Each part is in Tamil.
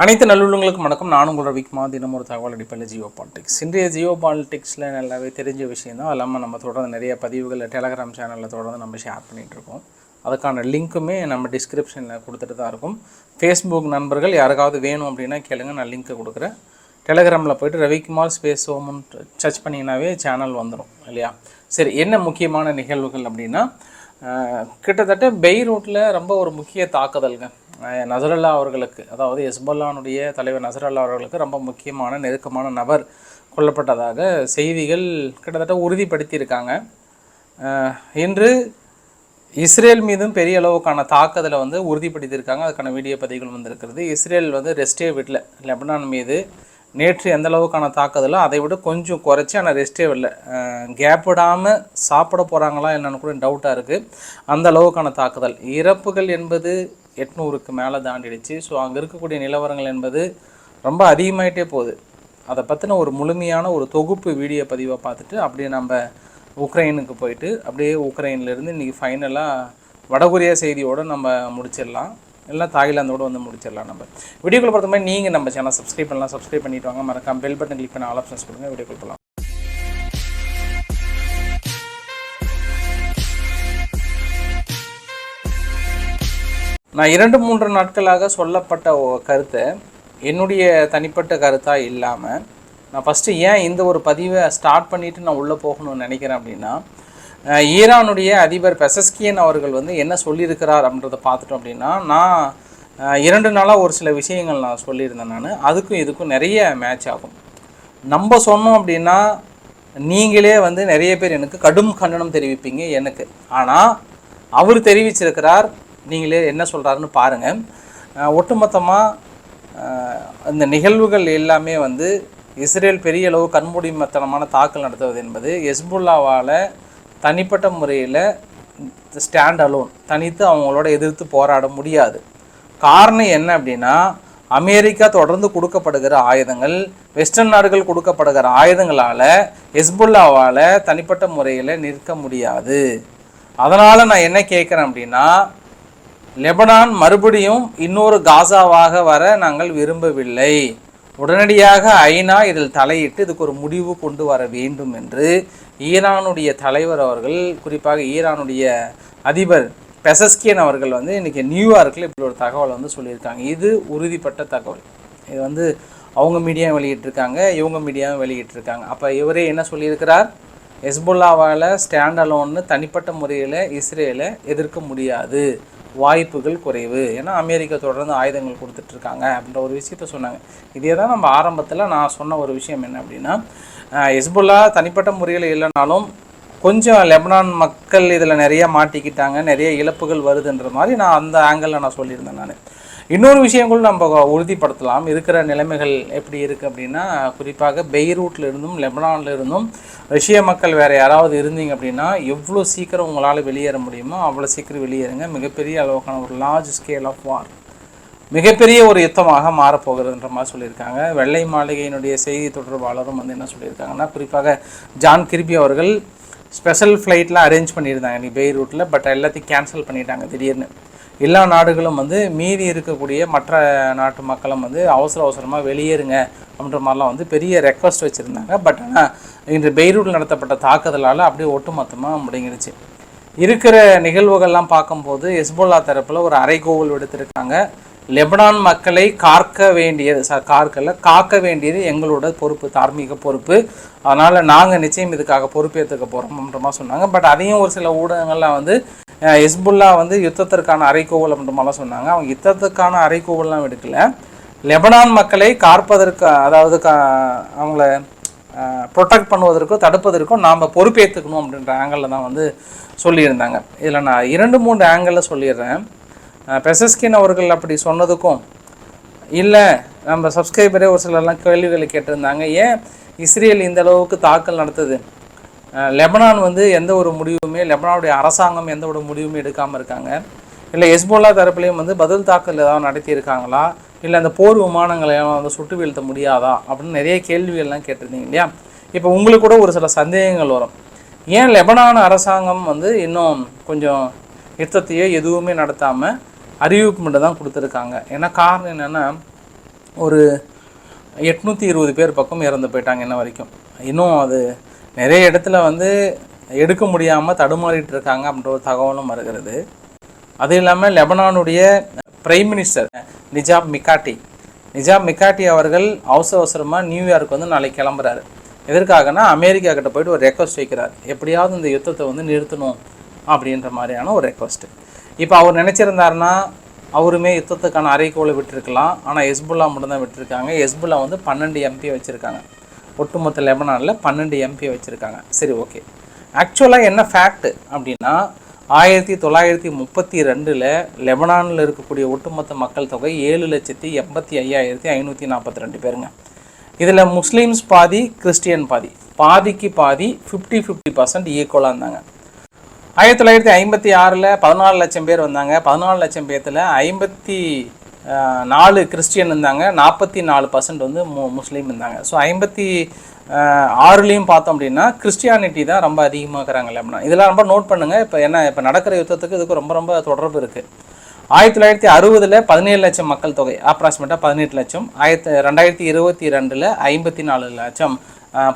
அனைத்து நல்லுள்ளங்களுக்கும் வணக்கம். நானும் உங்களோட விக்மா தினம் ஒரு தகவல் அடிப்படையில் ஜியோ பாலிடிக்ஸ். இன்றைய ஜியோ பாலிடிக்ஸில் நல்லாவே தெரிஞ்ச விஷயம் தான். இல்லாமல் நம்ம தொடர்ந்து நிறைய பதிவுகளை டெலகிராம் சேனலில் தொடர்ந்து நம்ம ஷேர் பண்ணிகிட்ருக்கோம் அதுக்கான லிங்க்குமே நம்ம டிஸ்கிரிப்ஷனில் கொடுத்துட்டு தான் இருக்கும். ஃபேஸ்புக் நண்பர்கள் யாருக்காவது வேணும் அப்படின்னா கேளுங்க. நான் லிங்க்கை கொடுக்குறேன். டெலகிராமில் போயிட்டு ரவிக்குமார் ஸ்பேஸ் ஹோம்னு சர்ச் பண்ணிங்கனாவே சேனல் வந்துடும் இல்லையா? சரி என்ன முக்கியமான நிகழ்வுகள் அப்படின்னா கிட்டத்தட்ட கிட்டத்தட்ட பெய்ரூட்டில் ரொம்ப ஒரு முக்கிய தாக்குதல்கள். நசரல்லா அவர்களுக்கு அதாவது எஸ்பல்லானுடைய தலைவர் நசரல்லா அவர்களுக்கு ரொம்ப முக்கியமான நெருக்கமான நபர் கொல்லப்பட்டதாக செய்திகள் கிட்டத்தட்ட உறுதிப்படுத்தியிருக்காங்க. இன்று இஸ்ரேல் மீதும் பெரிய அளவுக்கான தாக்குதலை வந்து உறுதிப்படுத்தியிருக்காங்க. அதுக்கான வீடியோ பதிவுகள் வந்திருக்கிறது. இஸ்ரேல் வந்து ரெஸ்டே விடல. லெபனான் மீது நேற்று எந்த அளவுக்கான தாக்குதலோ அதை விட கொஞ்சம் குறைச்சி ஆனால் ரெஸ்டே வரல கேப் விடாமல் சாப்பிட போகிறாங்களா என்னன்னு கூட டவுட்டாக இருக்குது அந்த அளவுக்கான தாக்குதல். இறப்புகள் என்பது எட்நூறுக்கு மேலே தாண்டிடுச்சு. ஸோ அங்கே இருக்கக்கூடிய நிலவரங்கள் என்பது ரொம்ப அதிகமாயிட்டே போகுது. அதை பற்றின ஒரு முழுமையான ஒரு தொகுப்பு வீடியோ பதிவை பார்த்துட்டு அப்படியே நம்ம உக்ரைனுக்கு போயிட்டு அப்படியே உக்ரைன்லேருந்து இன்றைக்கி ஃபைனலாக வடகொரியா செய்தியோடு நம்ம முடிச்சிடலாம். இல்லை தாய்லாந்தோடு வந்து முடிச்சிடலாம் நம்ம. வீடியோக்குள்ள பொறுத்த மாதிரி நீங்கள் நம்ம சேனல் சப்ஸ்கிரைப் பண்ணலாம். சப்ஸ்கிரைப் பண்ணிட்டு வாங்க. மறக்காம பெல் பட்டன் கிளிக் பண்ண ஆல் ஆப்ஷன்ஸ் கொடுங்க. வீடியோக்குள்ள போகலாம். நான் இரண்டு மூன்று நாட்களாக சொல்லப்பட்ட கருத்தை என்னுடைய தனிப்பட்ட கருத்தாக இல்லாமல் நான் ஃபஸ்ட்டு ஏன் இந்த ஒரு பதிவை ஸ்டார்ட் பண்ணிவிட்டு நான் உள்ளே போகணும்னு நினைக்கிறேன் அப்படின்னா ஈரானுடைய அதிபர் பெசஸ்கியன் அவர்கள் வந்து என்ன சொல்லியிருக்கிறார் அப்படின்றத பார்த்துட்டோம் அப்படின்னா நான் இரண்டு நாளாக ஒரு சில விஷயங்கள் நான் சொல்லியிருந்தேன் நான். அதுக்கும் இதுக்கும் நிறைய மேட்ச் ஆகும். நம்ம சொன்னோம் அப்படின்னா நீங்களே வந்து நிறைய பேர் எனக்கு கடும் கண்டனம் தெரிவிப்பீங்க எனக்கு. ஆனால் அவர் தெரிவிச்சிருக்கிறார் நீங்களே என்ன சொல்கிறாருன்னு பாருங்கள் ஒட்டுமொத்தமாக இந்த நிகழ்வுகள் எல்லாமே வந்து இஸ்ரேல் பெரிய அளவு கண்மூடிமத்தனமான தாக்கல் நடத்துவது என்பது எஸ்புல்லாவால் தனிப்பட்ட முறையில் ஸ்டாண்ட் அலோன் தனித்து அவங்களோட எதிர்த்து போராட முடியாது. காரணம் என்ன அப்படின்னா அமெரிக்கா தொடர்ந்து கொடுக்கப்படுகிற ஆயுதங்கள் வெஸ்டர்ன் நாடுகள் கொடுக்கப்படுகிற ஆயுதங்களால் ஹெஸ்புல்லாவால் தனிப்பட்ட முறையில் நிற்க முடியாது. அதனால் நான் என்ன கேட்குறேன் அப்படின்னா லெபனான் மறுபடியும் இன்னொரு காசாவாக வர நாங்கள் விரும்பவில்லை. உடனடியாக ஐநா இதில் தலையிட்டு இதுக்கு ஒரு முடிவு கொண்டு வர வேண்டும் என்று ஈரானுடைய தலைவர் அவர்கள் குறிப்பாக ஈரானுடைய அதிபர் பெசஸ்கியன் அவர்கள் வந்து இன்றைக்கி நியூயார்க்கில் இப்படி ஒரு தகவல் வந்து சொல்லியிருக்காங்க. இது உறுதிப்பட்ட தகவல். இது வந்து அவங்க மீடியாவும் வெளியிட்டிருக்காங்க இவங்க மீடியாவும் வெளியிட்டிருக்காங்க. அப்போ இவரே என்ன சொல்லியிருக்கிறார்? ஹெஸ்புல்லாவால் ஸ்டாண்ட் அலோன்னு தனிப்பட்ட முறையில் இஸ்ரேலை எதிர்க்க முடியாது. வாய்ப்புகள் குறைவு. ஏன்னா அமெரிக்கா தொடர்ந்து ஆயுதங்கள் கொடுத்துட்ருக்காங்க அப்படின்ற ஒரு விஷயத்த சொன்னாங்க. இதே தான் நம்ம ஆரம்பத்தில் நான் சொன்ன ஒரு விஷயம் என்ன அப்படின்னா அஹ், ஹெஸ்புல்லா தனிப்பட்ட முறையில் இல்லைனாலும் கொஞ்சம் லெபனான் மக்கள் இதில் நிறைய மாட்டிக்கிட்டாங்க நிறைய இழப்புகள் வருதுன்ற மாதிரி நான் அந்த ஆங்கிளில் நான் சொல்லியிருந்தேன் நான். இன்னொரு விஷயங்களும் நம்ம உறுதிப்படுத்தலாம். இருக்கிற நிலைமைகள் எப்படி இருக்குது அப்படின்னா குறிப்பாக பெய்ரூட்டில் இருந்தும் லெபனானில் இருந்தும் ரஷ்ய மக்கள் வேறு யாராவது இருந்தீங்க அப்படின்னா எவ்வளோ சீக்கிரம் உங்களால் வெளியேற முடியுமோ அவ்வளோ சீக்கிரம் வெளியேறுங்க. மிகப்பெரிய அளவுக்கான ஒரு லார்ஜ் ஸ்கேல் ஆஃப் வார் மிகப்பெரிய ஒரு யுத்தமாக மாறப்போகிறதுன்ற மாதிரி சொல்லியிருக்காங்க. வெள்ளை மாளிகையினுடைய செய்தி தொடர்பாளரும் வந்து என்ன சொல்லியிருக்காங்கன்னா குறிப்பாக ஜான் கிருபி அவர்கள் ஸ்பெஷல் ஃப்ளைட்லாம் அரேஞ்ச் பண்ணியிருந்தாங்க. நீ பெய்ரூட்டில் பட் எல்லாத்தையும் கேன்சல் பண்ணிட்டாங்க திடீர்னு. எல்லா நாடுகளும் வந்து மீறி இருக்கக்கூடிய மற்ற நாட்டு மக்களும் வந்து அவசர அவசரமாக வெளியேறுங்க அப்படின்ற மாதிரிலாம் வந்து பெரிய ரெக்வஸ்ட் வச்சுருந்தாங்க. பட் ஆனால் இன்று பெய்ரூட்டில் நடத்தப்பட்ட தாக்குதலால் அப்படியே ஒட்டுமொத்தமாக முடங்கிடுச்சு. இருக்கிற நிகழ்வுகள்லாம் பார்க்கும்போது ஹெஸ்புல்லா தரப்பில் ஒரு அறைகோவல் எடுத்திருக்காங்க லெபனான் மக்களை காக்க வேண்டியது சார் காக்கல காக்க வேண்டியது எங்களோட பொறுப்பு தார்மீக பொறுப்பு. அதனால் நாங்கள் நிச்சயம் இதுக்காக பொறுப்பேற்றுக்க போகிறோம்ன்றமா சொன்னாங்க. பட் அதையும் ஒரு சில ஊடகங்கள்லாம் வந்து அஹ், ஹெஸ்புல்லா வந்து யுத்தத்திற்கான அறைகோவல் அப்படின்றமாலாம் சொன்னாங்க. அவங்க யுத்தத்துக்கான அறைகோவல்லாம் எடுக்கல. லெபனான் மக்களை காப்பதற்கு அதாவது கா அவங்கள ப்ரொடெக்ட் பண்ணுவதற்கோ தடுப்பதற்கோ நாம் பொறுப்பேற்றுக்கணும் அப்படின்ற ஆங்கிளில் தான் வந்து சொல்லியிருந்தாங்க. இதில் நான் இரண்டு மூன்று ஆங்கிளில் சொல்லிடுறேன். பெசஸ்கின் அவர்கள் அப்படி சொன்னதுக்கும் இல்லை நம்ம சப்ஸ்கிரைபரே ஒரு சிலர்லாம் கேள்விகளை கேட்டிருந்தாங்க. ஏன் இஸ்ரேல் இந்த அளவுக்கு தாக்கல் நடத்துது? லெபனான் வந்து எந்த ஒரு முடிவுமே லெபனானுடைய அரசாங்கம் எந்த ஒரு முடிவுமே எடுக்காமல் இருக்காங்க. இல்லை எஸ்போலா தரப்புலையும் வந்து பதில் தாக்கல் ஏதாவது நடத்தியிருக்காங்களா? இல்லை அந்த போர் விமானங்களை எல்லாம் வந்து சுட்டு வீழ்த்த முடியாதா? அப்படின்னு நிறைய கேள்விகள்லாம் கேட்டிருந்தீங்க இல்லையா? இப்போ உங்களுக்கு கூட ஒரு சில சந்தேகங்கள் வரும். ஏன் லெபனான் அரசாங்கம் வந்து இன்னும் கொஞ்சம் யுத்தத்தையோ எதுவுமே நடத்தாமல் அறிவிப்பு மட்டும் தான் கொடுத்துருக்காங்க. ஏன்னா காரணம் என்னென்னா ஒரு எட்நூற்றி இருபது பேர் பக்கம் இறந்து போயிட்டாங்க இன்ன வரைக்கும். இன்னும் அது நிறைய இடத்துல வந்து எடுக்க முடியாமல் தடுமாறிட்டு இருக்காங்க அப்படின்ற ஒரு தகவலும் வருகிறது. அது இல்லாமல் லெபனானுடைய பிரைம் மினிஸ்டர் நிஜாப் மிக்காட்டி நிஜாப் மிகாட்டி அவர்கள் அவசர அவசரமாக நியூயார்க் வந்து நாளைக்கு கிளம்புறாரு. எதற்காகனா அமெரிக்கா கிட்ட போயிட்டு ஒரு ரெக்வஸ்ட் வைக்கிறார். எப்படியாவது இந்த யுத்தத்தை வந்து நிறுத்தணும் அப்படின்ற மாதிரியான ஒரு ரெக்வஸ்ட்டு இப்போ அவர் நினச்சிருந்தாருன்னா அவருமே யுத்தத்துக்கான அறைக்கோளை விட்டுருக்கலாம். ஆனால் எஸ்புல்லா மட்டும்தான் விட்டுருக்காங்க. எஸ்புல்லா வந்து பன்னெண்டு எம்பி வச்சுருக்காங்க. ஒட்டுமொத்த லெபனானில் பன்னெண்டு எம்பி வச்சுருக்காங்க. சரி ஓகே. ஆக்சுவலாக என்ன ஃபேக்ட் அப்படின்னா ஆயிரத்தி தொள்ளாயிரத்தி முப்பத்தி ரெண்டில் லெபனானில் இருக்கக்கூடிய ஒட்டுமொத்த மக்கள் தொகை ஏழு லட்சத்தி எண்பத்தி ஐயாயிரத்தி ஐநூற்றி நாற்பத்தி ரெண்டு பேருங்க. இதில் முஸ்லீம்ஸ் பாதி கிறிஸ்டியன் பாதி. பாதிக்கு பாதி ஃபிஃப்டி ஃபிஃப்டி பர்சன்ட் ஈக்குவலாக இருந்தாங்க. ஆயிரத்தி தொள்ளாயிரத்தி ஐம்பத்தி ஆறில் பதினாலு லட்சம் பேர் வந்தாங்க. பதினாலு லட்சம் பேர்த்தில் ஐம்பத்தி நாலு கிறிஸ்டியன் இருந்தாங்க. நாற்பத்தி நாலு பர்சன்ட் வந்து மு முஸ்லீம் இருந்தாங்க. ஸோ ஐம்பத்தி ஆறுலேயும் பார்த்தோம் அப்படின்னா கிறிஸ்டியானிட்டி தான் ரொம்ப அதிகமாக இருக்கிறாங்க அப்படின்னா. இதெல்லாம் ரொம்ப நோட் பண்ணுங்கள் இப்போ என்ன இப்போ நடக்கிற யுத்தத்துக்கு இதுக்கு ரொம்ப ரொம்ப தொடர்பு இருக்குது ஆயிரத்தி தொள்ளாயிரத்தி அறுபதில் பதினேழு லட்சம் மக்கள் தொகை அப்ராக்சிமேட்டாக பதினெட்டு லட்சம். ஆயிரத்தி ரெண்டாயிரத்தி இருபத்தி ரெண்டில் ஐம்பத்தி நாலு லட்சம்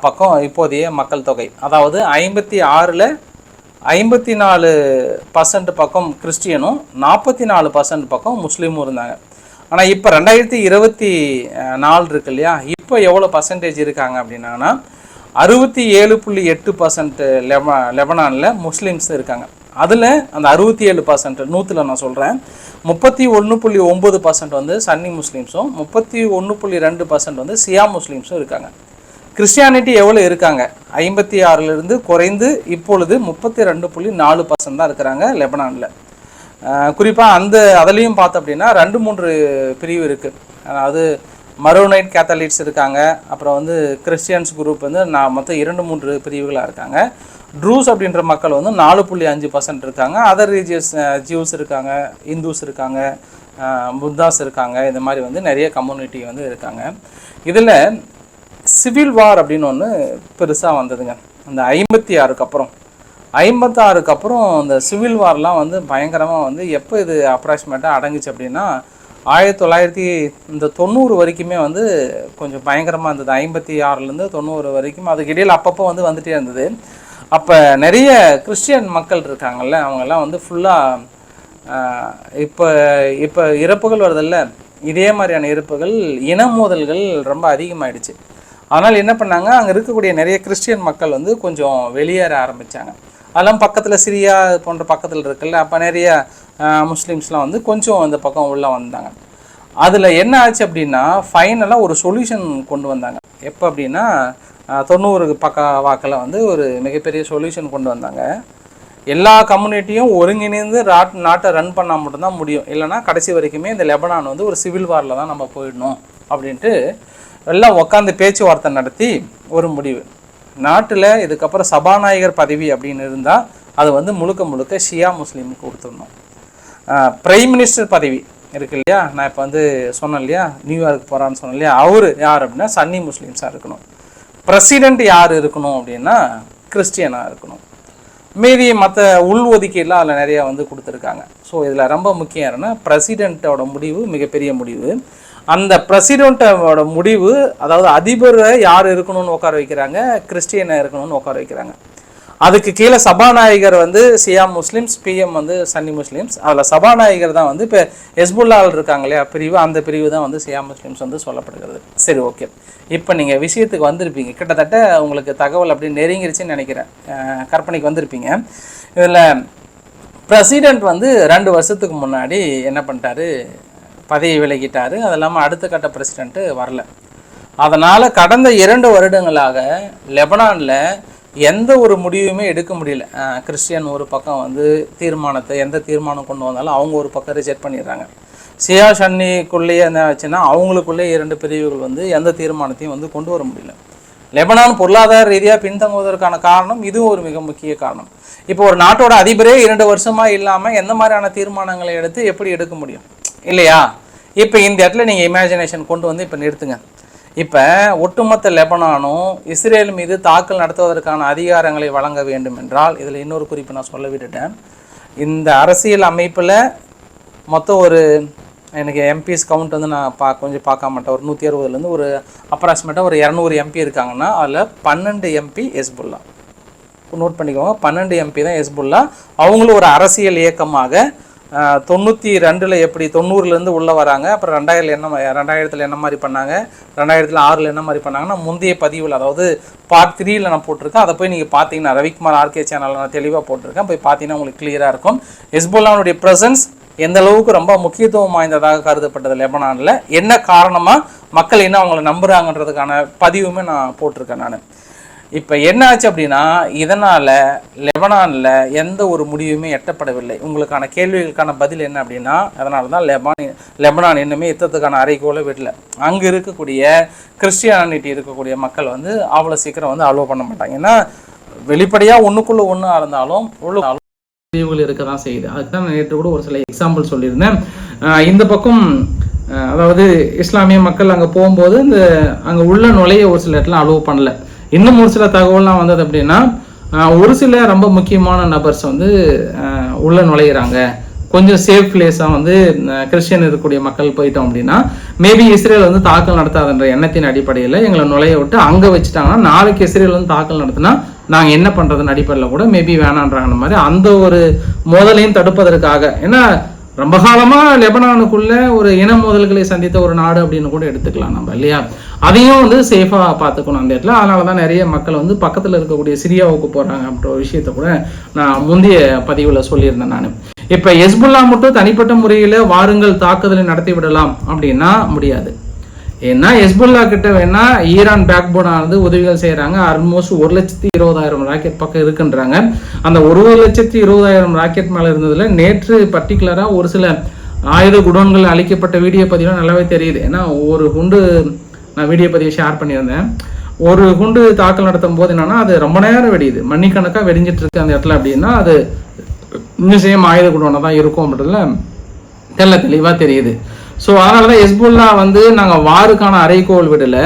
பக்கம் இப்போதைய மக்கள் தொகை. அதாவது ஐம்பத்தி ஆறில் ஐம்பத்தி நாலு பர்சன்ட் பக்கம் கிறிஸ்டியனும் நாற்பத்தி நாலு பர்சன்ட் பக்கம் முஸ்லீமும் இருந்தாங்க. ஆனால் இப்போ ரெண்டாயிரத்தி இருபத்தி நாலு இருக்கு இல்லையா? இப்போ எவ்வளோ பர்சன்டேஜ் இருக்காங்க அப்படின்னா அறுபத்தி ஏழு புள்ளி எட்டு பர்சன்ட் லெப லெபனானில் முஸ்லீம்ஸ் இருக்காங்க. அதில் அந்த அறுபத்தி ஏழு பர்சன்ட் நூற்றில் நான் சொல்கிறேன் முப்பத்தி ஒன்று புள்ளி ஒம்பது பர்சன்ட் வந்து சன்னி முஸ்லீம்ஸும் முப்பத்தி ஒன்று புள்ளி ரெண்டு பர்சன்ட் வந்து சியா முஸ்லீம்ஸும் இருக்காங்க. கிறிஸ்டியானிட்டி எவ்வளோ இருக்காங்க? ஐம்பத்தி ஆறிலிருந்து குறைந்து இப்பொழுது முப்பத்தி ரெண்டு புள்ளி நாலு பர்சன்ட் தான் இருக்கிறாங்க லெபனானில். குறிப்பாக அந்த அதுலேயும் பார்த்தோம் அப்படின்னா ரெண்டு மூன்று பிரிவு இருக்குது அதாவது மரோனைட் கேத்தலிக்ஸ் இருக்காங்க. அப்புறம் வந்து கிறிஸ்டியன்ஸ் குரூப் வந்து நான் மொத்தம் இரண்டு மூன்று பிரிவுகளாக இருக்காங்க. ட்ரூஸ் அப்படின்ற மக்கள் வந்து நாலு புள்ளி அஞ்சு பர்சன்ட் இருக்காங்க. அதர் ரீஜியஸ் ஜியூஸ் இருக்காங்க இந்துஸ் இருக்காங்க புத்தாஸ் இருக்காங்க. இந்த மாதிரி வந்து நிறைய கம்யூனிட்டி வந்து இருக்காங்க. இதில் சிவில் வார் அப்படின்னு ஒன்று பெருசாக வந்ததுங்க. அந்த ஐம்பத்தி ஆறுக்கு அப்புறம். ஐம்பத்தாறுக்கு அப்புறம் இந்த சிவில் வார்லாம் வந்து பயங்கரமாக வந்து எப்போ இது அப்ராக்சிமேட்டாக அடங்குச்சு அப்படின்னா ஆயிரத்தி தொள்ளாயிரத்தி இந்த தொண்ணூறு வரைக்குமே வந்து கொஞ்சம் பயங்கரமாக இருந்தது. ஐம்பத்தி ஆறுலேருந்து தொண்ணூறு வரைக்கும் அதுக்கு இடையில் அப்பப்போ வந்து வந்துகிட்டே இருந்தது. அப்போ நிறைய கிறிஸ்டியன் மக்கள் இருக்காங்கல்ல அவங்கெல்லாம் வந்து ஃபுல்லாக இப்போ இப்போ இறப்புகள் வருதில்ல. இதே மாதிரியான இறப்புகள் இன மோதல்கள் ரொம்ப அதிகமாகிடுச்சு அதனால் என்ன பண்ணாங்க? அங்கே இருக்கக்கூடிய நிறைய கிறிஸ்டியன் மக்கள் வந்து கொஞ்சம் வெளியேற ஆரம்பித்தாங்க அதெல்லாம் பக்கத்தில் சிரியா போன்ற பக்கத்தில் இருக்குல்ல அப்போ நிறைய முஸ்லீம்ஸ்லாம் வந்து கொஞ்சம் அந்த பக்கம் உள்ளே வந்தாங்க. அதில் என்ன ஆச்சு அப்படின்னா ஃபைனலாக ஒரு சொல்யூஷன் கொண்டு வந்தாங்க. எப்போ அப்படின்னா தொண்ணூறு பக்க வாக்கில் வந்து ஒரு மிகப்பெரிய சொல்யூஷன் கொண்டு வந்தாங்க. எல்லா கம்யூனிட்டியும் ஒருங்கிணைந்து ராட் நாட்டை ரன் பண்ணால் மட்டும்தான் முடியும். இல்லைன்னா கடைசி வரைக்குமே இந்த லெபனான் வந்து ஒரு சிவில் வாரில் தான் நம்ம போயிடணும் அப்படின்ட்டு எல்லாம் உட்காந்து பேச்சுவார்த்தை நடத்தி ஒரு முடிவு. நாட்டில் இதுக்கப்புறம் சபாநாயகர் பதவி அப்படின்னு இருந்தால் அது வந்து முழுக்க முழுக்க ஷியா முஸ்லீமுக்கு கொடுத்துடணும். பிரைம் மினிஸ்டர் பதவி இருக்கு இல்லையா? நான் இப்போ வந்து சொன்னேன் இல்லையா? நியூயார்க் போகிறான்னு சொன்னேன் இல்லையா? அவர் யார் அப்படின்னா சன்னி முஸ்லீம்ஸாக இருக்கணும். பிரசிடெண்ட் யார் இருக்கணும் அப்படின்னா கிறிஸ்டியனாக இருக்கணும். மீதி மற்ற உள் ஒதுக்கீடுலாம் அதில் நிறையா வந்து கொடுத்துருக்காங்க. ஸோ இதில் ரொம்ப முக்கியம் யாருன்னா பிரசிடெண்ட்டோட முடிவு மிகப்பெரிய முடிவு. அந்த பிரசிடெண்ட்டோட முடிவு அதாவது அதிபரை யார் இருக்கணும்னு உட்கார வைக்கிறாங்க கிறிஸ்டியனை இருக்கணும்னு உட்கார வைக்கிறாங்க. அதுக்கு கீழே சபாநாயகர் வந்து சியா முஸ்லீம்ஸ் பிஎம் வந்து சன்னி முஸ்லீம்ஸ். அதில் சபாநாயகர் தான் வந்து இப்போ ஹெஸ்புல்லாவில் இருக்காங்க இல்லையா பிரிவு அந்த பிரிவு தான் வந்து சியா முஸ்லீம்ஸ் வந்து சொல்லப்படுகிறது. சரி ஓகே. இப்போ நீங்கள் விஷயத்துக்கு வந்திருப்பீங்க. கிட்டத்தட்ட உங்களுக்கு தகவல் அப்படி நெருங்கிருச்சுன்னு நினைக்கிறேன். கற்பனைக்கு வந்திருப்பீங்க. இதில் பிரசிடெண்ட் வந்து ரெண்டு வருஷத்துக்கு முன்னாடி என்ன பண்ணிட்டாரு? பதவி விலகிட்டார். அது இல்லாமல் அடுத்த கட்ட பிரசிடெண்ட்டு வரல. அதனால் கடந்த இரண்டு வருடங்களாக லெபனானில் எந்த ஒரு முடிவுமே எடுக்க முடியல. கிறிஸ்டியன் ஒரு பக்கம் வந்து தீர்மானத்தை எந்த தீர்மானம் கொண்டு வந்தாலும் அவங்க ஒரு பக்கம் ரிஜெக்ட் பண்ணிடுறாங்க. சியா ஷன்னிக்குள்ளேயே என்ன ஆச்சுன்னா அவங்களுக்குள்ளேயே இரண்டு பிரிவுகள் வந்து எந்த தீர்மானத்தையும் வந்து கொண்டு வர முடியல. லெபனான் பொருளாதார ரீதியாக பின்தங்குவதற்கான காரணம் இதுவும் ஒரு மிக முக்கிய காரணம். இப்போ ஒரு நாட்டோட அதிபரே இரண்டு வருஷமாக இல்லாமல் எந்த மாதிரியான தீர்மானங்களை எடுத்து எப்படி எடுக்க முடியும்? இல்லையா? இப்போ இந்த இடத்துல நீங்கள் இமேஜினேஷன் கொண்டு வந்து இப்போ நிறுத்துங்க. இப்போ ஒட்டுமொத்த லெபனானும் இஸ்ரேல் மீது தாக்கல் நடத்துவதற்கான அதிகாரங்களை வழங்க வேண்டும் என்றால் இதில் இன்னொரு குறிப்பு நான் சொல்ல விட்டுட்டேன். இந்த அரசியல் அமைப்பில் மொத்தம் ஒரு எனக்கு எம்பிஸ் கவுண்ட் வந்து நான் பா கொஞ்சம் பார்க்க மாட்டேன். ஒரு நூற்றி அறுபதுலேருந்து ஒரு அப்ராக்சிமேட்டாக ஒரு இரநூறு எம்பி இருக்காங்கன்னா அதில் பன்னெண்டு எம்பி எஸ்புல்லா நோட் பண்ணிக்கோங்க பன்னெண்டு எம்பி தான் எஸ்புல்லா அவங்களும் ஒரு அரசியல் இயக்கமாக தொண்ணூற்றி ரெண்டில் எப்படி தொண்ணூறுலேருந்து உள்ளே வராங்க அப்புறம் ரெண்டாயிரத்தில் என்ன ரெண்டாயிரத்தில் என்ன மாதிரி பண்ணாங்க ரெண்டாயிரத்தில் ஆறில் என்ன மாதிரி பண்ணாங்கன்னா முந்தைய பதிவில் அதாவது பார்ட் த்ரீயில் நான் போட்டிருக்கேன். அதை போய் நீங்கள் பார்த்தீங்கன்னா ரவிக்குமார் ஆர்கே சேனலில் நான் தெளிவாக போட்டிருக்கேன். போய் பார்த்தீங்கன்னா உங்களுக்கு கிளியராக இருக்கும். எஸ்புல்லாவுடைய ப்ரெசன்ஸ் எந்த அளவுக்கு ரொம்ப முக்கியத்துவம் வாய்ந்ததாக கருதப்பட்டது லெபனானில் என்ன காரணமாக மக்கள் என்ன அவங்கள நம்புகிறாங்கன்றதுக்கான பதிவுமே நான் போட்டிருக்கேன் நான். இப்போ என்ன ஆச்சு அப்படின்னா இதனால் லெபனானில் எந்த ஒரு முடிவுமே எட்டப்படவில்லை. உங்களுக்கான கேள்விகளுக்கான பதில் என்ன அப்படின்னா அதனால தான் லெபான் லெபனான் இன்னுமே யுத்தத்துக்கான அறைகோலை விடல. அங்கே இருக்கக்கூடிய கிறிஸ்டியானிட்டி இருக்கக்கூடிய மக்கள் வந்து அவ்வளோ சீக்கிரம் வந்து அலோவ் பண்ண மாட்டாங்க. ஏன்னா வெளிப்படையாக ஒன்றுக்குள்ளே ஒன்றா இருந்தாலும் உள்ள பிரிவுகள் இருக்க தான் செய்யுது. அதுக்கு தான் நேற்று கூட ஒரு சில எக்ஸாம்பிள் சொல்லியிருந்தேன். இந்த பக்கம் அதாவது இஸ்லாமிய மக்கள் அங்கே போகும்போது இந்த அங்கே உள்ள நுழைய ஒரு சில இடத்துல அலோவ் பண்ணல. இன்னும் ஒரு சில தகவல்லாம் வந்தது அப்படின்னா ஒரு சில ரொம்ப முக்கியமான நபர்ஸ் வந்து உள்ளே உள்ள நுழையிறாங்க. கொஞ்சம் சேஃப் பிளேஸாக வந்து கிறிஸ்டியன் இருக்கக்கூடிய மக்கள் போயிட்டோம் அப்படின்னா மேபி இஸ்ரேல் வந்து தாக்கல் நடத்தாதுன்ற எண்ணத்தின் அடிப்படையில் எங்களை நுழைய விட்டு அங்கே வச்சுட்டாங்கன்னா நாளைக்கு இஸ்ரேல் வந்து தாக்கல் நடத்தினா நாங்கள் என்ன பண்ணுறதுன்னு அடிப்படையில் கூட மேபி வேணான்றாங்க மாதிரி அந்த ஒரு மோதலையும் தடுப்பதற்காக ஏன்னா ரொம்ப காலமாக லெபனானுக்குள்ள ஒரு இன மோதல்களை சந்தித்த ஒரு நாடு அப்படின்னு கூட எடுத்துக்கலாம் நம்ம இல்லையா? அதையும் வந்து சேஃபாக பார்த்துக்கணும் அந்த இடத்துல. அதனால தான் நிறைய மக்கள் வந்து பக்கத்தில் இருக்கக்கூடிய சிரியாவுக்கு போகிறாங்க அப்படின்ற ஒரு விஷயத்த கூட நான் முந்தைய பதிவில் சொல்லியிருந்தேன் நான். இப்போ எஸ்புல்லா மட்டும் தனிப்பட்ட முறையில் வாருங்கள் தாக்குதலை நடத்தி விடலாம் அப்படின்னா முடியாது. ஏன்னா ஹெஸ்புல்லா கிட்ட வேணா ஈரான் பேக் போனானது உதவிகள் செய்கிறாங்க ஆல்மோஸ்ட் ஒரு லட்சத்தி இருபதாயிரம் ராக்கெட் பக்கம் இருக்குன்றாங்க. அந்த ஒரு லட்சத்தி இருபதாயிரம் ராக்கெட் மேலே இருந்ததுல நேற்று பர்டிகுலரா ஒரு சில ஆயுத குடோன்கள் அளிக்கப்பட்ட வீடியோ பதிவு நல்லாவே தெரியுது. ஏன்னா ஒரு குண்டு நான் வீடியோ பதிவு ஷேர் பண்ணியிருந்தேன். ஒரு குண்டு தாக்கல் நடத்தும் போது என்னன்னா அது ரொம்ப நேரம் வெடியுது. மணிக்கணக்காக வெடிஞ்சிட்டு இருக்கு அந்த இடத்துல அப்படின்னா அது இன்னும் சேம் ஆயுத குடோனாக தான் இருக்கும் அப்படின்றதுல தெல்ல தெளிவாக தெரியுது. ஸோ அதனால தான் எஸ்புல்லா வந்து நாங்கள் வாருக்கான அறைகோல் விடலை.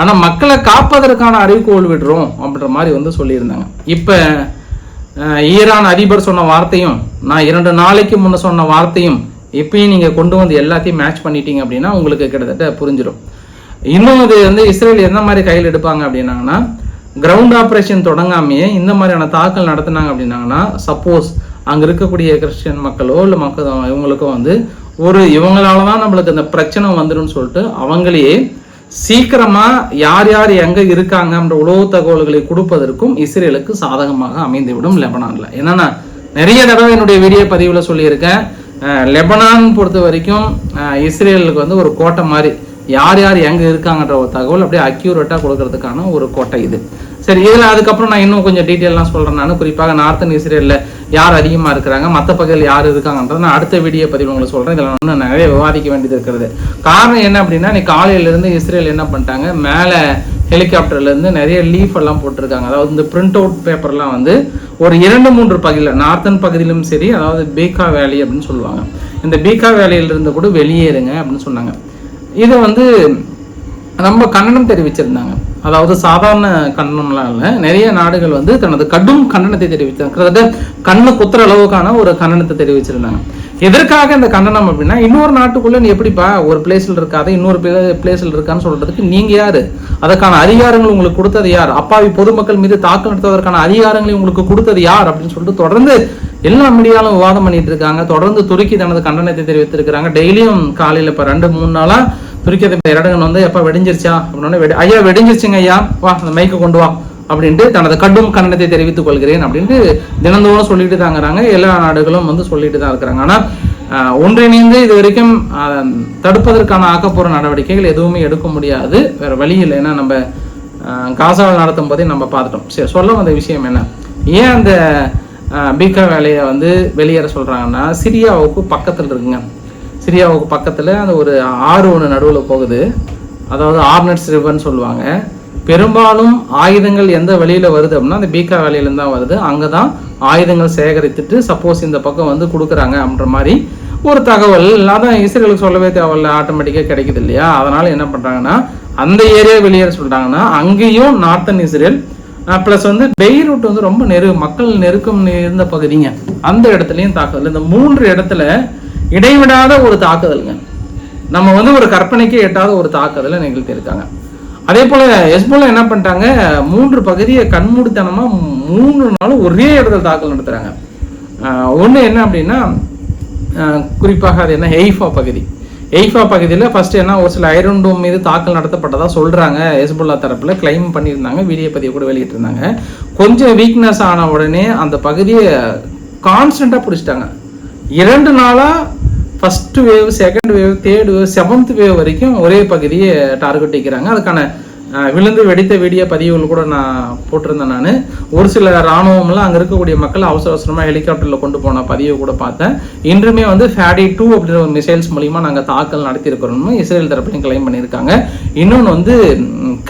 ஆனால் மக்களை காப்பதற்கான அறைகோல் விடுறோம் அப்படின்ற மாதிரி வந்து சொல்லியிருந்தாங்க. இப்போ ஈரான் அதிபர் சொன்ன வார்த்தையும் நான் இரண்டு நாளைக்கு முன்ன சொன்ன வார்த்தையும் இப்பயும் நீங்கள் கொண்டு வந்து எல்லாத்தையும் மேட்ச் பண்ணிட்டீங்க அப்படின்னா உங்களுக்கு கிட்டத்தட்ட புரிஞ்சிடும் இன்னும் இது வந்து இஸ்ரேல் எந்த மாதிரி கையில் எடுப்பாங்க அப்படின்னாங்கன்னா கிரவுண்ட் ஆப்ரேஷன் தொடங்காமையே இந்த மாதிரியான தாக்கல் நடத்தினாங்க அப்படின்னாங்கன்னா சப்போஸ் அங்கே இருக்கக்கூடிய கிறிஸ்டியன் மக்களோ இல்லை மக்கள் இவங்களுக்கோ வந்து ஒரு இவங்களால தான் நம்மளுக்கு இந்த பிரச்சனை வந்துடும்னு சொல்லிட்டு அவங்களையே சீக்கிரமா யார் யார் எங்க இருக்காங்கன்ற உளவு தகவல்களை கொடுப்பதற்கும் இஸ்ரேலுக்கு சாதகமாக அமைந்துவிடும் லெபனான்ல. ஏன்னா நான் நிறைய தடவை என்னுடைய வீடியோ பதிவில் சொல்லியிருக்கேன். லெபனான் பொறுத்த வரைக்கும் இஸ்ரேலுக்கு வந்து ஒரு கோட்டை மாதிரி யார் யார் எங்கே இருக்காங்கன்ற ஒரு தகவல் அப்படியே அக்யூரேட்டாக கொடுக்கறதுக்கான ஒரு கோட்டை இது. சரி இதில் அதுக்கப்புறம் நான் இன்னும் கொஞ்சம் டீட்டெயிலாம் சொல்கிறேன் நான். குறிப்பாக நார்த்தன் இஸ்ரேலில் யார் அதிகமாக இருக்கிறாங்க மற்ற பகுதியில் யார் இருக்காங்கன்றத நான் அடுத்த வீடியோ பதிவு உங்களுக்கு சொல்கிறேன் இதில் இன்னும் நிறைய விவாதிக்க வேண்டியது இருக்கிறது. காரணம் என்ன அப்படின்னா நீ காலையிலேருந்து இஸ்ரேல் என்ன பண்ணிட்டாங்க மேலே ஹெலிகாப்டர்லேருந்து நிறைய லீஃப் எல்லாம் போட்டிருக்காங்க. அதாவது இந்த பிரிண்ட் அவுட் பேப்பர்லாம் வந்து ஒரு இரண்டு மூன்று பகுதியில் நார்த்தன் பகுதியிலும் சரி அதாவது பீகா வேலி அப்படின்னு சொல்லுவாங்க. இந்த பீகா வேலியிலிருந்து கூட வெளியேறுங்க அப்படின்னு சொன்னாங்க. இது வந்து ரொம்ப கண்டனம் தெரிவிச்சிருந்தாங்க. அதாவது சாதாரண கண்டனம்லாம் இல்லை. நிறைய நாடுகள் வந்து தனது கடும் கண்டனத்தை தெரிவித்தாங்க. கிட்டத்தட்ட கண்ணு குத்துற அளவுக்கான ஒரு கண்டனத்தை தெரிவிச்சிருந்தாங்க. எதற்காக இந்த கண்டனம் அப்படின்னா இன்னொரு நாட்டுக்குள்ள நீ எப்படிப்பா ஒரு பிளேஸ்ல இருக்காத இன்னொரு பிளேஸ்ல இருக்கான்னு சொல்றதுக்கு நீங்க யாரு? அதற்கான அதிகாரங்கள் உங்களுக்கு கொடுத்தது யார்? அப்பாவி பொதுமக்கள் மீது தாக்கல் நடத்துவதற்கான அதிகாரங்களை உங்களுக்கு கொடுத்தது யார்? அப்படின்னு சொல்லிட்டு தொடர்ந்து எல்லா மீடியாலும் விவாதம் பண்ணிட்டு இருக்காங்க. தொடர்ந்து துருக்கி தனது கண்டனத்தை தெரிவித்திருக்கிறாங்க. டெய்லியும் காலையில இப்ப ரெண்டு மூணு நாளா துருக்கி இரடகன் வந்து எப்ப வெடிஞ்சிருச்சா? அப்படின்னா வெடி ஐயா வெடிஞ்சிருச்சுங்க ஐயா. வா அந்த மைக்கை கொண்டு வா. அப்படின்ட்டு தனது கடும் கண்டனத்தை தெரிவித்துக் கொள்கிறேன் அப்படின்ட்டு தினந்தோறும் சொல்லிட்டு தாங்கிறாங்க எல்லா நாடுகளும் வந்து சொல்லிட்டு தான் இருக்கிறாங்க. ஆனா ஒன்றிணைந்து இது வரைக்கும் தடுப்பதற்கான ஆக்கப்பூர்வ நடவடிக்கைகள் எதுவுமே எடுக்க முடியாது. வேற வழி இல்லை. ஏன்னா நம்ம காசாவில் நடத்தும் போதே நம்ம பார்த்துட்டோம். சரி சொல்ல வந்த விஷயம் என்ன? ஏன் அந்த பீக்கா வேலையை வந்து வெளியேற சொல்றாங்கன்னா சிரியாவுக்கு பக்கத்தில் இருக்குங்க. சிரியாவுக்கு பக்கத்தில் அந்த ஒரு ஆறு ஒன்று நடுவில் போகுது. அதாவது ஆர்னட்ஸ் ரிவர்னு சொல்லுவாங்க. பெரும்பாலும் ஆயுதங்கள் எந்த வழியில் வருது அப்படின்னா அந்த பீக்கா வேலையிலேருந்து தான் வருது. அங்கே தான் ஆயுதங்கள் சேகரித்துட்டு சப்போஸ் இந்த பக்கம் வந்து கொடுக்குறாங்க அப்படின்ற மாதிரி ஒரு தகவல். தான் இஸ்ரேலுக்கு சொல்லவே தேவையில்ல ஆட்டோமேட்டிக்காக கிடைக்குது இல்லையா? அதனால் என்ன பண்ணுறாங்கன்னா அந்த ஏரியா வெளியேற சொல்கிறாங்கன்னா அங்கேயும் நார்த்தன் இஸ்ரேல் ப்ளஸ் வந்து பெய்ரூட் வந்து ரொம்ப நெரு மக்கள் நெருக்கம் இருந்த பகுதிங்க. அந்த இடத்துலையும் தாக்குதல். இந்த மூன்று இடத்துல இடைவிடாத ஒரு தாக்குதலுங்க. நம்ம வந்து ஒரு கற்பனைக்கே எட்டாத ஒரு தாக்குதலை நிகழ்த்தியிருக்காங்க. அதே போல எஸ்போல என்ன பண்ணிட்டாங்க? மூன்று பகுதியை கண்மூடித்தனமா மூணு நாளும் ஒரே இடத்துல தாக்கல் நடத்துறாங்க. ஒன்று என்ன அப்படின்னா குறிப்பாக அது என்ன ஹெய்ஃபா பகுதி. எய்ஃபா பகுதியில் ஃபஸ்ட்டு என்ன ஒரு சில ஐரன் டோம் மீது தாக்கல் நடத்தப்பட்டதாக சொல்கிறாங்க ஹெஸ்புல்லா தரப்பில் கிளைம் பண்ணியிருந்தாங்க வீடியோ பதிவு கூட வெளியிட்டிருந்தாங்க. கொஞ்சம் வீக்னஸ் ஆன உடனே அந்த பகுதியை கான்ஸ்டண்ட்டாக பிடிச்சிட்டாங்க. இரண்டு நாளாக first wave second wave third wave seventh wave வரைக்கும் ஒரே பகுதியை டார்கெட் வைக்கிறாங்க. அதுக்கான விழுந்து வெடித்த வீடியோ பதிவுகள் கூட நான் போட்டிருந்தேன் நான். ஒரு சில இராணுவம்லாம் அங்கே இருக்கக்கூடிய மக்கள் அவசர அவசரமாக ஹெலிகாப்டரில் கொண்டு போன பதிவை கூட பார்த்தேன். இன்றுமே வந்து ஃபேடி டூ அப்படின்ற ஒரு மிசைல்ஸ் மூலிமா நாங்கள் தாக்கல் நடத்தியிருக்கிறோம்னு இஸ்ரேல் தரப்புலையும் கிளைம் பண்ணியிருக்காங்க. இன்னொன்று வந்து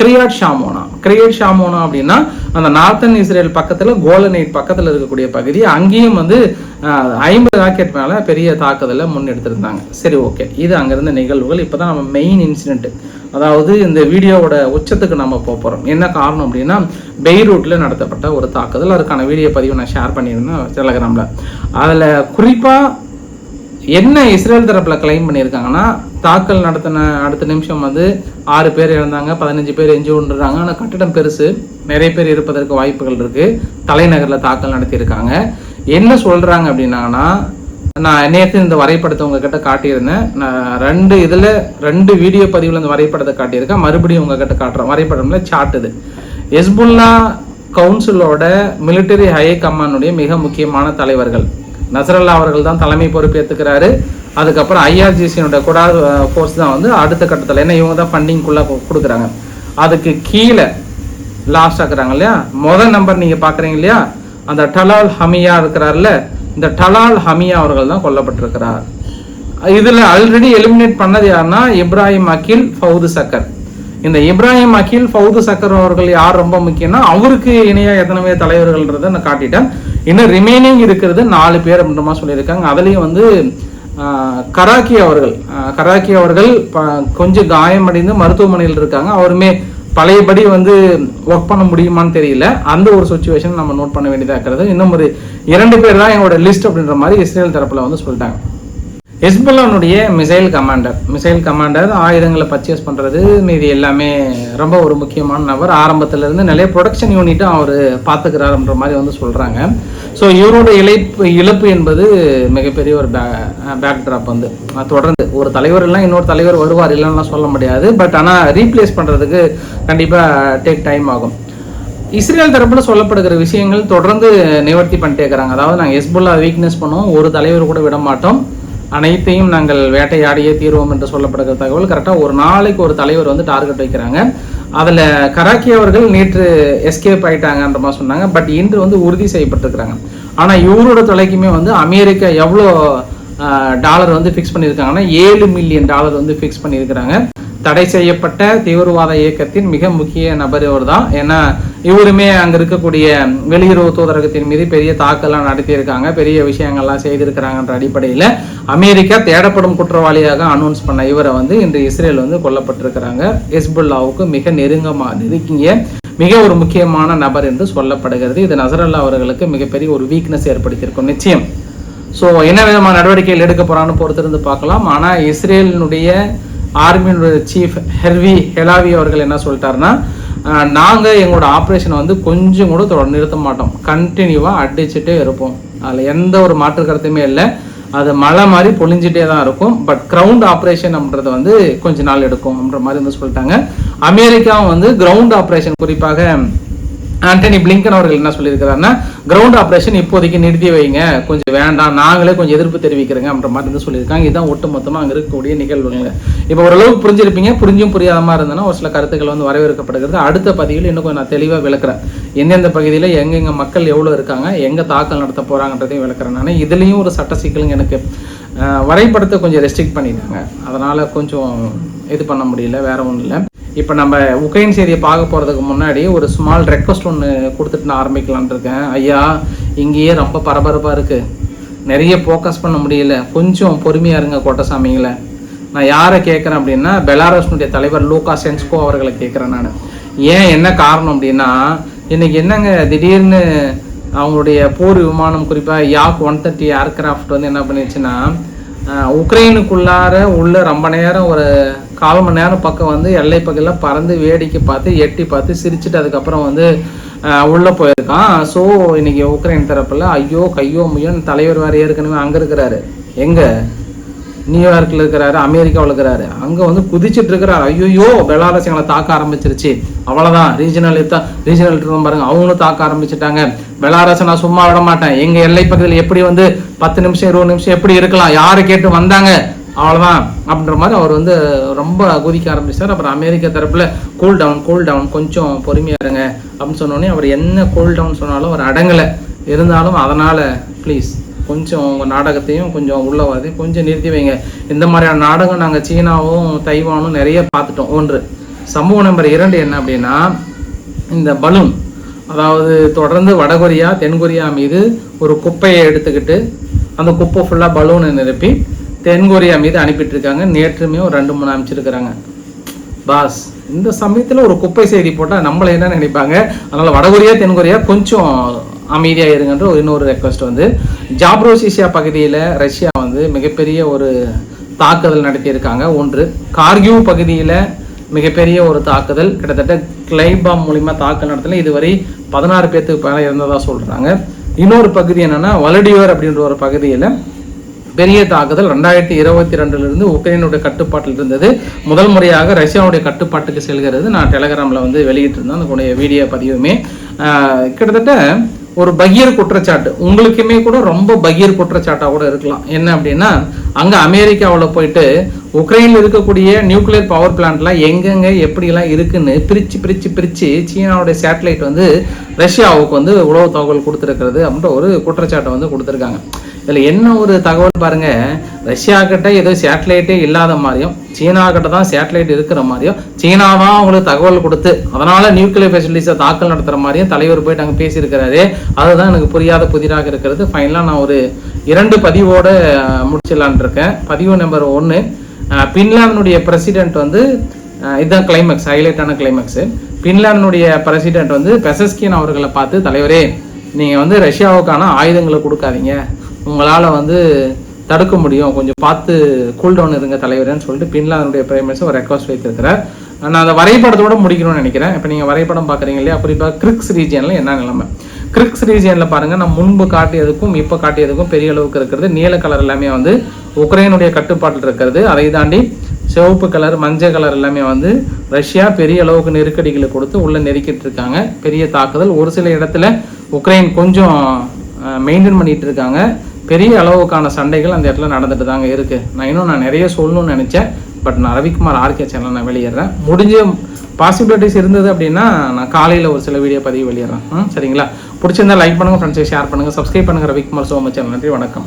கிரியாட் ஷாமோனா கிரியாட் ஷாமோனா அப்படின்னா அந்த நார்த்தன் இஸ்ரேல் பக்கத்தில் கோலனைட் பக்கத்தில் இருக்கக்கூடிய பகுதி அங்கேயும் வந்து ஐம்பது ராக்கெட் மேலே பெரிய தாக்குதலை முன்னெடுத்திருந்தாங்க சரி ஓகே. இது அங்கிருந்த நிகழ்வுகள். இப்போ தான் நம்ம மெயின் இன்சிடென்ட் அதாவது இந்த வீடியோவோட உச்சத்துக்கு நம்ம போக போகிறோம் என்ன காரணம் அப்படின்னா பெய்ரூட்டில் நடத்தப்பட்ட ஒரு தாக்குதல். அதுக்கான வீடியோ பதிவு நான் ஷேர் பண்ணியிருந்தேன் டெலகிராமில் அதில் குறிப்பாக என்ன இஸ்ரேல் தரப்பில் கிளைம் பண்ணியிருக்காங்கன்னா தாக்கல் நடத்தின அடுத்த நிமிஷம் வந்து ஆறு பேர் இறந்தாங்க பதினஞ்சு பேர் எஞ்சி எஞ்சின்றாங்க ஆனால் கட்டிடம் பெருசு நிறைய பேர் இருப்பதற்கு வாய்ப்புகள் இருக்குது தலைநகரில் தாக்கல் நடத்தியிருக்காங்க. என்ன சொல்கிறாங்க அப்படின்னாங்கன்னா நான் நேற்று இந்த வரைபடத்தை உங்ககிட்ட காட்டியிருந்தேன். நான் ரெண்டு இதில் ரெண்டு வீடியோ பதிவில் இந்த வரைபடத்தை காட்டியிருக்கேன். மறுபடியும் உங்ககிட்ட காட்டுறேன். வரைபடம்ல சாட்டுது எஸ்புல்லா கவுன்சிலோட மிலிட்டரி ஹை கமாண்டுடைய மிக முக்கியமான தலைவர்கள். நசரல்லா அவர்கள் தான் தலைமை பொறுப்பேற்றுக்கிறாரு அதுக்கப்புறம் ஐஆர்ஜிசியோட குடா ஃபோர்ஸ் தான் வந்து அடுத்த கட்டத்தில் ஏன்னா இவங்க தான் ஃபண்டிங்குள்ளே கொடுக்குறாங்க. அதுக்கு கீழே லாஸ்ட் ஆக்குறாங்க இல்லையா? முதல் நம்பர் நீங்கள் பார்க்குறீங்க இல்லையா? அந்த டலால் ஹமியா இருக்கிறார்ல இந்த டலால் ஹமியா அவர்கள் தான் கொல்லப்பட்டிருக்கிறார். இதில் ஆல்ரெடி எலிமினேட் பண்ணது யாருன்னா இப்ராஹிம் அகில் ஃபவுது சக்கர். இந்த இப்ராஹிம் அகில் ஃபவுது சக்கர் அவர்கள் யார் ரொம்ப முக்கியம்னா அவருக்கு இணையாக எத்தனை தலைவர்கள்ன்றதை நான் காட்டிட்டேன். இன்னும் ரிமைனிங் இருக்கிறது நாலு பேர் அப்படின்ற மாதிரி சொல்லியிருக்காங்க. அதுலேயும் வந்து கராக்கி அவர்கள் கராக்கி அவர்கள் கொஞ்சம் காயமடைந்து மருத்துவமனையில் இருக்காங்க. அவருமே பழையபடி வந்து ஒர்க் பண்ண முடியுமான்னு தெரியல. அந்த ஒரு சுச்சுவேஷன் நம்ம நோட் பண்ண வேண்டியதாக இருக்கிறது. இன்னும் ஒரு இரண்டு பேர் தான் எங்களோட லிஸ்ட் அப்படின்ற மாதிரி இஸ்ரேல் தரப்பில் வந்து சொல்லிட்டாங்க. ஹெஸ்புல்லானுடைய மிசைல் கமாண்டர். மிசைல் கமாண்டர் ஆயுதங்களை பர்ச்சேஸ் பண்ணுறது மீதி எல்லாமே ரொம்ப ஒரு முக்கியமான நபர். ஆரம்பத்துலேருந்து நிறைய ப்ரொடக்ஷன் யூனிட்டும் அவர் பார்த்துக்கிறாருன்ற மாதிரி வந்து சொல்கிறாங்க ஸோ இவரோட இழப்பு இழப்பு என்பது மிகப்பெரிய ஒரு பே பேக் ட்ராப் வந்து தொடர்ந்து ஒரு தலைவர் எல்லாம் இன்னொரு தலைவர் வருவார் இல்லைன்னா சொல்ல முடியாது. பட் ஆனால் ரீப்ளேஸ் பண்ணுறதுக்கு கண்டிப்பாக டேக் டைம் ஆகும். இஸ்ரேல் தரப்பில் சொல்லப்படுகிற விஷயங்கள் தொடர்ந்து நிவர்த்தி பண்ணிட்டே இருக்கிறாங்க. அதாவது நாங்கள் ஹெஸ்புல்லா வீக்னஸ் பண்ணுவோம் ஒரு தலைவர் கூட விட மாட்டோம். அனைத்தையும் நாங்கள் வேட்டையாடியே தீர்வோம் என்று சொல்லப்படுகிற தகவல். கரெக்டாக ஒரு நாளைக்கு ஒரு தலைவர் வந்து டார்கெட் வைக்கிறாங்க. அதில் கராக்கி அவர்கள் நேற்று எஸ்கேப் ஆகிட்டாங்கன்ற மாதிரி சொன்னாங்க. பட் இன்று வந்து உறுதி செய்யப்பட்டிருக்கிறாங்க. ஆனால் இவரோட தொலைக்குமே வந்து அமெரிக்கா எவ்வளோ டாலர் வந்து ஃபிக்ஸ் பண்ணியிருக்காங்கன்னா ஏழு மில்லியன் டாலர் வந்து ஃபிக்ஸ் பண்ணியிருக்கிறாங்க. தடை செய்யப்பட்ட தீவிரவாத இயக்கத்தின் மிக முக்கிய நபர் இவர் தான் ஏன்னா இவருமே அங்க இருக்கக்கூடிய வெளியுறவு தூதரகத்தின் மீது பெரிய தாக்கல்லாம் நடத்தியிருக்காங்க. பெரிய விஷயங்கள்லாம் செய்திருக்கிறாங்கன்ற அடிப்படையில் அமெரிக்கா தேடப்படும் குற்றவாளியாக அனௌன்ஸ் பண்ண இவரை வந்து இன்று இஸ்ரேல் வந்து கொல்லப்பட்டிருக்கிறாங்க. ஹெஸ்புல்லாவுக்கு மிக நெருங்கமா நெருங்கிய மிக ஒரு முக்கியமான நபர் என்று சொல்லப்படுகிறது. இது நசரல்லா அவர்களுக்கு மிகப்பெரிய ஒரு வீக்னஸ் ஏற்படுத்தியிருக்கும். நிச்சயம். ஸோ என்ன விதமான நடவடிக்கைகள் எடுக்க போறான்னு பொறுத்திருந்து பார்க்கலாம். ஆனால் இஸ்ரேலினுடைய ஆர்மியினுடைய சீஃப் ஹெர்வி ஹெலாவி அவர்கள் என்ன சொல்லிட்டாருன்னா நாங்கள் எங்களோட ஆப்ரேஷனை வந்து கொஞ்சம் கூட தொடர்ந்து நிறுத்த மாட்டோம். கண்டினியூவாக அடிச்சுட்டே இருப்போம். அதில் எந்த ஒரு மாற்று கருத்துமே இல்லை. அது மழை மாதிரி பொழிஞ்சிட்டே தான் இருக்கும். பட் கிரவுண்ட் ஆப்ரேஷன் அப்படின்றது வந்து கொஞ்ச நாள் எடுக்கும். அப்படின்ற மாதிரி வந்து சொல்லிட்டாங்க. அமெரிக்காவும் வந்து கிரவுண்ட் ஆப்ரேஷன் குறிப்பாக ஆண்டனி பிளிங்கன் அவர்கள் என்ன சொல்லியிருக்கிறாருன்னா கிரவுண்ட் ஆப்ரேஷன் இப்போதைக்கு நிறுத்தி வைங்க. கொஞ்சம் வேண்டாம். நாங்களே கொஞ்சம் எதிர்ப்பு தெரிவிக்கிறோங்க. அப்படின்ற மாதிரி வந்து சொல்லியிருக்காங்க. இதுதான் ஒட்டு மொத்தமாக அங்கே இருக்கக்கூடிய நிகழ்வுகள் இப்போ ஓரளவுக்கு புரிஞ்சிருப்பீங்க. புரிஞ்சும் புரியாத மாதிரி இருந்ததுன்னா ஒரு சில கருத்துக்கள் வந்து வரவேற்கப்படுகிறது. அடுத்த பதிவில் இன்னும் கொஞ்சம் நான் தெளிவாக விளக்குறேன். எந்தெந்த பகுதியில் எங்கெங்க மக்கள் எவ்வளோ இருக்காங்க எங்கே தாக்கல் நடத்த போகிறாங்கன்றதையும் விளக்குறேன் நான். இதுலேயும் ஒரு சட்ட சிக்கலுங்க எனக்கு. வரைபடத்தை கொஞ்சம் ரெஸ்ட்ரிக்ட் பண்ணிட்டாங்க. அதனால் கொஞ்சம் இது பண்ண முடியல வேற ஒன்றும் இல்லை. இப்போ நம்ம உக்ரைன் செய்தியை பார்க்க போகிறதுக்கு முன்னாடி ஒரு ஸ்மால் ரெக்வஸ்ட் ஒன்று கொடுத்துட்டு நான் ஆரம்பிக்கலாம்னு இருக்கேன். ஐயா இங்கேயே ரொம்ப பரபரப்பாக இருக்குது நிறைய ஃபோக்கஸ் பண்ண முடியல. கொஞ்சம் பொறுமையாக இருங்க கோட்டசாமிங்களை. நான் யாரை கேட்குறேன் அப்படின்னா பெலாரஸ்னுடைய தலைவர் லூகா சென்ஸ்கோ அவர்களை கேட்குறேன் நான். ஏன் என்ன காரணம் அப்படின்னா இன்னைக்கு என்னங்க திடீர்னு அவங்களுடைய போர் விமானம் குறிப்பாக யாக் ஒன் தேர்ட்டி ஏர்கிராஃப்ட் வந்து என்ன பண்ணிடுச்சுன்னா உக்ரைனுக்குள்ளார உள்ள ரொம்ப நேரம் ஒரு கால் மணி நேரம் பக்கம் வந்து எல்லை பகுதியில் பறந்து வேடிக்கை பார்த்து எட்டி பார்த்து சிரிச்சுட்டு அதுக்கப்புறம் வந்து உள்ளே போயிருக்கான். ஸோ இன்னைக்கு உக்ரைன் தரப்பில் ஐயோ கையோ முயன் தலைவர் வேறு ஏற்கனவே அங்கே இருக்கிறாரு. எங்கே? நியூயார்க்கில் இருக்கிறாரு அமெரிக்காவில் இருக்கிறாரு. அங்கே வந்து குதிச்சுட்டு இருக்கிறாரு. ஐயோ பெலாரஸ் எங்களை தாக்க ஆரம்பிச்சிருச்சு. அவ்வளோதான் ரீஜனல் தான் ரீஜனல் இருக்கும் பாருங்க அவங்களும் தாக்க ஆரம்பிச்சிட்டாங்க. பெலாரஸை நான் சும்மா விட மாட்டேன். எங்கள் எல்லை பக்கத்தில் எப்படி வந்து பத்து நிமிஷம் இருபது நிமிஷம் எப்படி இருக்கலாம்? யாரை கேட்டு வந்தாங்க? அவ்வளோதான் அப்படின்ற மாதிரி அவர் வந்து ரொம்ப குதிக்க ஆரம்பிச்சார். அப்புறம் அமெரிக்கா தரப்பில் கூல் டவுன் கூல் டவுன் கொஞ்சம் பொறுமையா இருங்க. அப்படின்னு சொன்னோடனே அவர் என்ன கூல் டவுன் சொன்னாலும் அவர் அடங்கலை. இருந்தாலும் அதனால் ப்ளீஸ் கொஞ்சம் உங்கள் நாடகத்தையும் கொஞ்சம் உள்ள வருது கொஞ்சம் நிறுத்தி வைங்க. இந்த மாதிரியான நாடகம் நாங்கள் சீனாவும் தைவானும் நிறைய பார்த்துட்டோம். ஒன்று சம்பவம் நம்பர் இரண்டு என்ன அப்படின்னா இந்த பலூன். அதாவது தொடர்ந்து வடகொரியா தென்கொரியா மீது ஒரு குப்பையை எடுத்துக்கிட்டு அந்த குப்பை ஃபுல்லாக பலூனை நிரப்பி தென்கொரியா மீது அனுப்பிட்டு இருக்காங்க நேற்றுமே ஒரு ரெண்டு மூணு அமைச்சிருக்கிறாங்க பாஸ் இந்த சமயத்தில் ஒரு குப்பை செய்தி போட்டால் நம்மளை என்ன நினைப்பாங்க? அதனால் வடகொரியா தென்கொரியா கொஞ்சம் அமைதியாக இருங்கன்ற ஒரு இன்னொரு ரெக்வஸ்ட் வந்து ஜாப்ரோசிசியா பகுதியில் ரஷ்யா வந்து மிகப்பெரிய ஒரு தாக்குதல் நடத்தியிருக்காங்க. ஒன்று கார்கியூ பகுதியில் மிகப்பெரிய ஒரு தாக்குதல் கிட்டத்தட்ட கிளைபாம் மூலிமா தாக்குதல் நடத்தல. இதுவரை பதினாறு பேர்த்துக்கு மேலே இருந்ததாக சொல்கிறாங்க இன்னொரு பகுதி என்னென்னா வலடியோர் அப்படின்ற ஒரு பகுதியில் பெரிய தாக்குதல். ரெண்டாயிரத்தி இருபத்தி ரெண்டுலேருந்து உக்ரைனுடைய கட்டுப்பாட்டில் இருந்தது. முதல் முறையாக ரஷ்யாவுடைய கட்டுப்பாட்டுக்கு செல்கிறது. நான் டெலகிராமில் வந்து வெளியிட்டிருந்தேன். அந்த வீடியோ பதிவுமே. கிட்டத்தட்ட ஒரு பகீர் குற்றச்சாட்டு. உங்களுக்குமே கூட ரொம்ப பகீர் குற்றச்சாட்டாக கூட இருக்கலாம். என்ன அப்படின்னா அங்கே அமெரிக்காவில் போயிட்டு உக்ரைனில் இருக்கக்கூடிய நியூக்ளியர் பவர் பிளான்ட்லாம் எங்கெங்கே எப்படிலாம் இருக்குன்னு பிரித்து பிரித்து பிரித்து சீனாவுடைய சேட்டலைட் வந்து ரஷ்யாவுக்கு வந்து உளவு தகவல் கொடுத்துருக்கிறது அப்படின்ற ஒரு குற்றச்சாட்டை வந்து கொடுத்துருக்காங்க. இதில் என்ன ஒரு தகவல் பாருங்கள் ரஷ்யா கிட்டே ஏதோ சேட்டலைட்டே இல்லாத மாதிரியும் சீனா கிட்ட தான் சேட்டலைட் இருக்கிற மாதிரியும் சீனா தான் அவங்களுக்கு தகவல் கொடுத்து அதனால நியூக்ளியர் ஃபெசிலிட்டிஸை தாக்கல் நடத்துகிற மாதிரியும் தலைவர் போயிட்டு அங்கே பேசியிருக்கிறாரு. அதுதான் எனக்கு புரியாத புதிராக இருக்கிறது. ஃபைனலாக நான் ஒரு இரண்டு பதிவோட அஹ், இருக்கேன். பதிவு நம்பர் ஒன்று பின்லாந்தினுடைய பிரசிடென்ட் வந்து இதுதான் கிளைமேக்ஸ் ஹைலைட்டான கிளைமேக்ஸு பின்லாந்தினுடைய பிரசிடென்ட் வந்து பெசஸ்கின் அவர்களை பார்த்து தலைவரே நீங்கள் வந்து ரஷ்யாவுக்கான ஆயுதங்களை கொடுக்காதீங்க. உங்களால் வந்து தடுக்க முடியும். கொஞ்சம் பார்த்து கூல் டவுன் இருங்க தலைவரேன்னு சொல்லிட்டு பின்லாந்துடைய பிரைம் மினிஸ்டர் ஒரு ரெக்வஸ்ட் வைத்திருக்கிறார். நான் அந்த வரைபடத்தோட முடிக்கணும்னு நினைக்கிறேன். இப்போ நீங்கள் வரைபடம் பார்க்குறீங்க இல்லையா? குறிப்பாக கிரிக்ஸ் ரீஜியனில் என்ன நிலைமை? கிரிக்ஸ் ரீஜியனில் பாருங்கள் நான் முன்பு காட்டியதுக்கும் இப்போ காட்டியதுக்கும் பெரிய அளவுக்கு இருக்கிறது. நீல கலர் எல்லாமே வந்து உக்ரைனுடைய கட்டுப்பாட்டில் இருக்கிறது. அதை தாண்டி சிவப்பு கலர் மஞ்சள் கலர் எல்லாமே வந்து ரஷ்யா பெரிய அளவுக்கு நெருக்கடிகளை கொடுத்து உள்ளே நெருக்கிட்டு இருக்காங்க. பெரிய தாக்குதல். ஒரு சில இடத்துல உக்ரைன் கொஞ்சம் மெயின்டைன் பண்ணிட்டு இருக்காங்க. பெரிய அளவுக்கான சண்டைகள் அந்த இடத்துல நடந்துட்டு தாங்க இருக்கு. நான் இன்னும் நான் நிறைய சொல்லணும்னு நினைச்சேன். பட் நான் ரவிக்குமார் ஆர்கே சேனல் நான் வெளியிடுறேன். முடிஞ்ச பாசிபிலிட்டிஸ் இருந்தது அப்படின்னா நான் காலையில் ஒரு சில வீடியோ பதிவு வெளியிடுறேன். சரிங்களா? பிடிச்சிருந்தா லைக் பண்ணுங்க ஃப்ரெண்ட்ஸை ஷேர் பண்ணுங்க. சப்ஸ்கிரைப் பண்ணுங்க. ரவிக்குமார் சோம சேனல் நன்றி வணக்கம்.